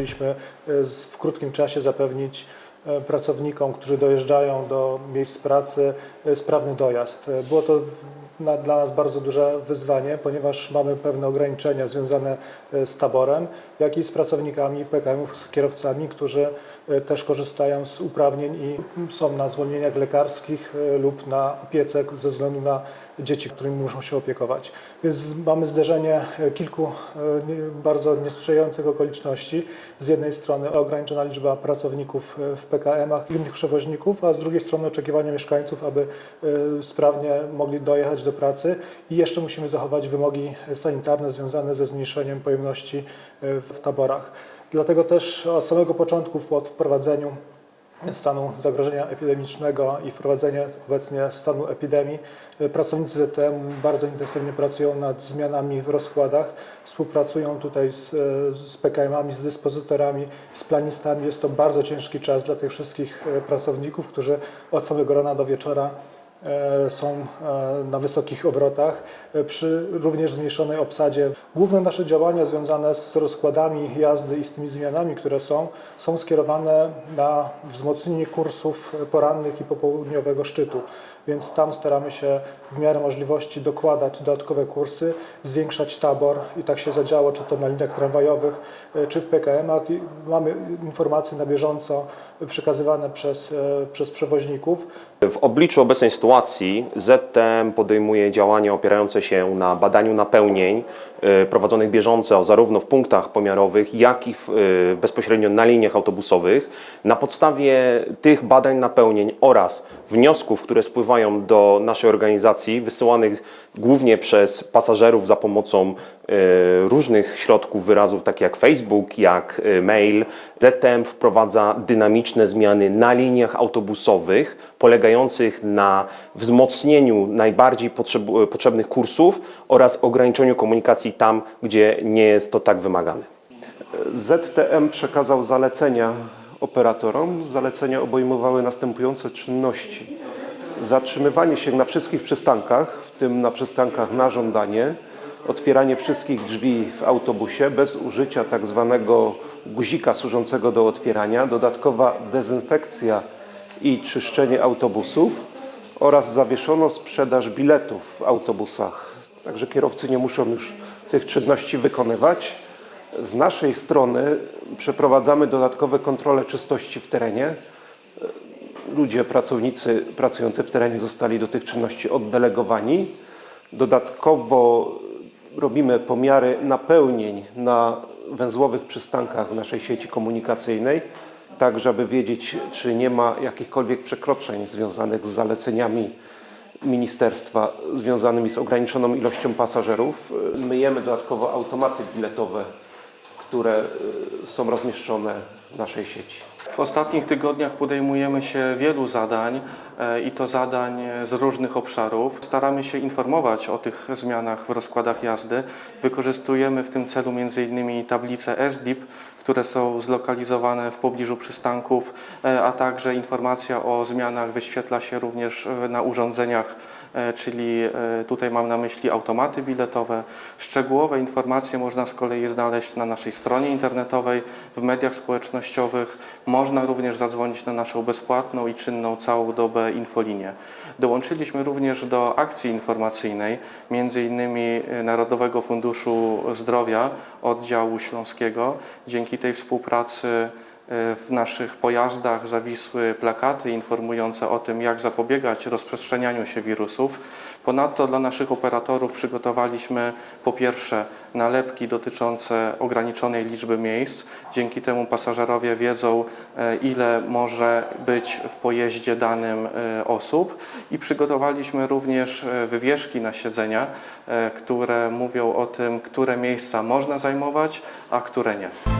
musieliśmy e, w krótkim czasie zapewnić e, pracownikom, którzy dojeżdżają do miejsc pracy, e, sprawny dojazd. Było to dla nas bardzo duże wyzwanie, ponieważ mamy pewne ograniczenia związane z taborem, jak i z pracownikami PKM-ów, z kierowcami, którzy też korzystają z uprawnień i są na zwolnieniach lekarskich lub na opiece ze względu na dzieci, którymi muszą się opiekować. Więc mamy zderzenie e, kilku e, bardzo niesprzyjających okoliczności. Z jednej strony ograniczona liczba pracowników e, w PKM-ach i innych przewoźników, a z drugiej strony oczekiwania mieszkańców, aby sprawnie mogli dojechać do pracy i jeszcze musimy zachować wymogi sanitarne związane ze zmniejszeniem pojemności w taborach. Dlatego też od samego początku po wprowadzeniu stanu zagrożenia epidemicznego i wprowadzenie obecnie stanu epidemii. Pracownicy ZTM bardzo intensywnie pracują nad zmianami w rozkładach, współpracują tutaj z, z PKM-ami, z dyspozytorami, z planistami. Jest to bardzo ciężki czas dla tych wszystkich e, pracowników, którzy od samego rana do wieczora są e, na wysokich obrotach, e, przy również zmniejszonej obsadzie. Główne nasze działania związane z rozkładami jazdy i z tymi zmianami, które są, są skierowane na wzmocnienie kursów porannych i popołudniowego szczytu. Więc tam staramy się w miarę możliwości dokładać dodatkowe kursy, zwiększać tabor i tak się zadziało, czy to na liniach tramwajowych, e, czy w PKM-ach. Mamy informacje na bieżąco przekazywane przez, e, przez przewoźników. W obliczu obecnej sytuacji ZTM podejmuje działania opierające się na badaniu napełnień y, prowadzonych bieżąco zarówno w punktach pomiarowych, jak i w, y, bezpośrednio na liniach autobusowych. Na podstawie tych badań napełnień oraz wniosków, które spływają do naszej organizacji, wysyłanych głównie przez pasażerów za pomocą y, różnych środków wyrazów, takich jak Facebook, jak mail, ZTM wprowadza dynamiczne zmiany na liniach autobusowych, polegających na wzmocnieniu najbardziej potrzeb- potrzebnych kursów oraz ograniczeniu komunikacji tam, gdzie nie jest to tak wymagane. ZTM przekazał zalecenia operatorom. Zalecenia obejmowały następujące czynności. Zatrzymywanie się na wszystkich przystankach, w tym na przystankach na żądanie, otwieranie wszystkich drzwi w autobusie bez użycia tak zwanego guzika służącego do otwierania, dodatkowa dezynfekcja i czyszczenie autobusów oraz zawieszono sprzedaż biletów w autobusach. Także kierowcy nie muszą już tych czynności wykonywać. Z naszej strony przeprowadzamy dodatkowe kontrole czystości w terenie. Ludzie, pracownicy pracujący w terenie zostali do tych czynności oddelegowani. Dodatkowo robimy pomiary napełnień na węzłowych przystankach w naszej sieci komunikacyjnej, tak żeby wiedzieć, czy nie ma jakichkolwiek przekroczeń związanych z zaleceniami ministerstwa związanymi z ograniczoną ilością pasażerów. Myjemy dodatkowo automaty biletowe, które y, są rozmieszczone w naszej sieci. W ostatnich tygodniach podejmujemy się wielu zadań e, i to zadań z różnych obszarów. Staramy się informować o tych zmianach w rozkładach jazdy. Wykorzystujemy w tym celu m.in. tablice SDIP, które są zlokalizowane w pobliżu przystanków, e, a także informacja o zmianach wyświetla się również e, na urządzeniach czyli e, tutaj mam na myśli automaty biletowe. Szczegółowe informacje można z kolei znaleźć na naszej stronie internetowej, w mediach społecznościowych. Można również zadzwonić na naszą bezpłatną i czynną całą dobę infolinię. Dołączyliśmy również do akcji informacyjnej, między innymi e, Narodowego Funduszu Zdrowia oddziału śląskiego. Dzięki tej współpracy w naszych pojazdach zawisły plakaty informujące o tym, jak zapobiegać rozprzestrzenianiu się wirusów. Ponadto dla naszych operatorów przygotowaliśmy po pierwsze nalepki dotyczące ograniczonej liczby miejsc. Dzięki temu pasażerowie wiedzą, e, ile może być w pojeździe danym e, osób. I przygotowaliśmy również e, wywieszki na siedzenia, e, które mówią o tym, które miejsca można zajmować, a które nie.